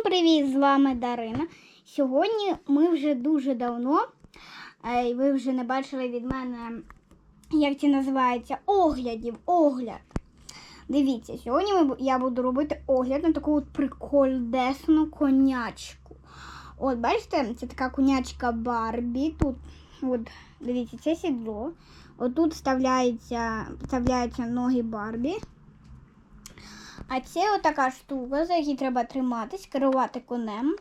Всім привіт! З вами Дарина. Сьогодні ми вже дуже давно, е, і ви вже не бачили від мене, як це називається, оглядів. Огляд. Дивіться, сьогодні я буду робити огляд на таку от прикольдесну конячку. От, бачите, це така конячка Барбі. Тут, от, дивіться, це сідло. Отут вставляються ноги Барбі. А це отака штука, за якій треба триматись, керувати конем.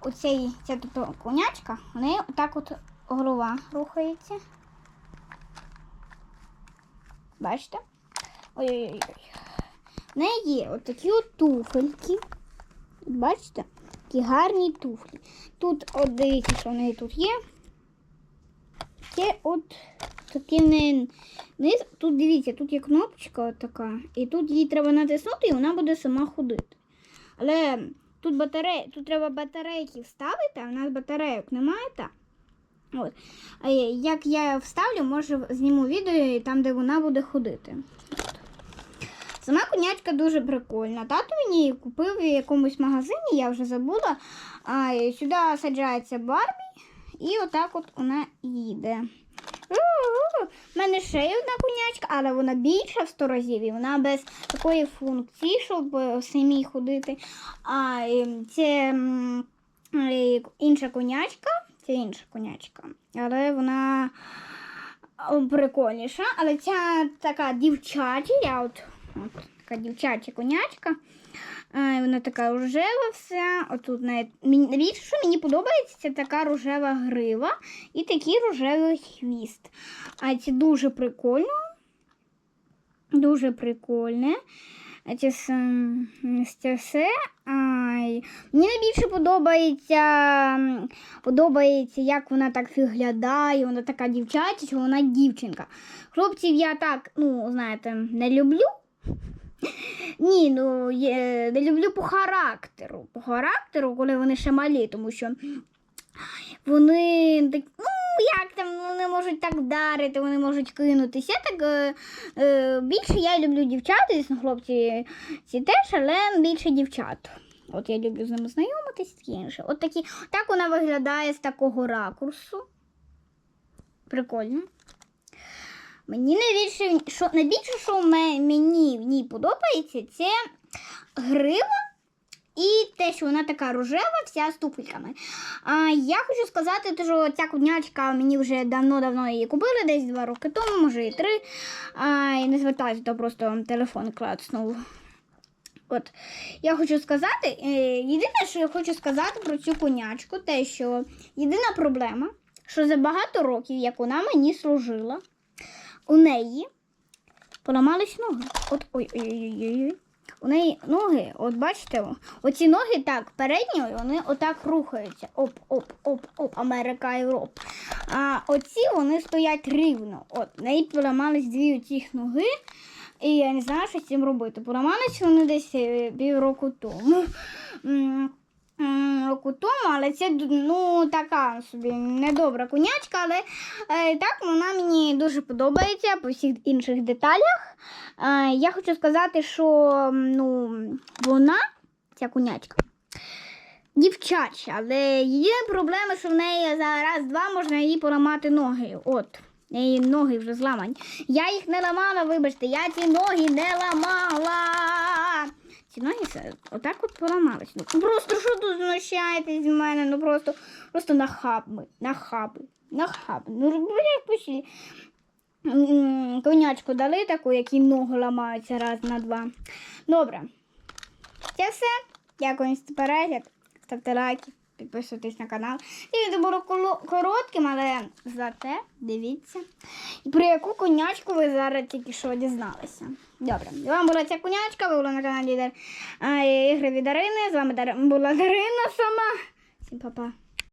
Оцей, ця тут конячка, в неї отак от голова рухається. Бачите? Ой-ой-ой. В неї є отакі от туфельки. Бачите? Такі гарні туфлі. Тут, от дивіться, що в неї тут є. Це от такий низ. Тут дивіться, тут є кнопочка така, і тут її треба натиснути, і вона буде сама ходити. Але тут батарея, тут треба батарейки вставити, а в нас батарейок немає. Так. От. Як я вставлю, може зніму відео там, де вона буде ходити. Сама конячка дуже прикольна. Тато мені її купив в якомусь магазині, я вже забула. А, сюди саджається Барбі, і отак от вона їде. У-у-у. Мене ще є одна конячка, але вона більша в 100 разів, і вона без такої функції, щоб самі самій ходити. А е, це е, інша конячка, це інша конячка, але вона е, прикольніша. Але ця така дівчача, я от, от така дівчача конячка. Е, Вона така рожева вся. Отут навіть що мені подобається, це така рожева грива і такий рожевий хвіст. А це дуже прикольно. Дуже прикольне. Це все. Ай. Мені найбільше подобається, подобається, як вона так виглядає. Вона така дівчача, що вона дівчинка. Хлопців я так, ну, знаєте, не люблю. Ні, ну не люблю по характеру. По характеру, коли вони ще малі, тому що вони так, ну як там, вони можуть так вдарити, вони можуть кинутися. Я так е, е, більше я люблю дівчат, звісно, хлопці ці теж, але більше дівчат. От я люблю з ними знайомитись таке інше. От такі, так вона виглядає з такого ракурсу. Прикольно. Мені найбільше, що, найбільше, що мені в ній подобається, це грива і те, що вона така рожева, вся з туфельками. А, я хочу сказати, що ця куднячка мені вже давно-давно її купили, десь два роки тому, може і три. А, і не звертаюся, то просто телефон клацнув. От, я хочу сказати, е, єдине, що я хочу сказати про цю конячку, те, що єдина проблема, що за багато років, як вона мені служила, у неї поламались ноги. От ой-ой-ой. У неї ноги, от бачите, оці ноги так, передні, вони отак рухаються. Оп, оп, оп, оп, Америка, Європа. А оці вони стоять рівно. От, неї поламались дві оцих ноги, і я не знаю, що з цим робити. Поламались вони десь е, півроку тому. Року але це ну, така собі недобра конячка, але е, так вона мені дуже подобається по всіх інших деталях. Е, я хочу сказати, що ну, вона, ця конячка, дівчача, але єдина проблема, що в неї за раз-два можна їй поламати ноги. От. неї ноги вже зламані. Я їх не ламала, вибачте, я ці ноги не ламала. Ці ноги отак от поламались. Ну, просто що тут знущаєтесь з мене? Ну просто, просто нахаби, нахаби, нахаби. Ну, пошли. Конячку дали таку, якій ногу ламаються раз на два. Добре. Це все. Дякую за перегляд. Ставте лайки, підписуйтесь на канал. І відео було коротким, але зате дивіться. І про яку конячку ви зараз тільки що дізналися. Добре. З вами була ця конячка, ви були на каналі Ігри від Дарини. З вами була Дарина сама. Всім па-па.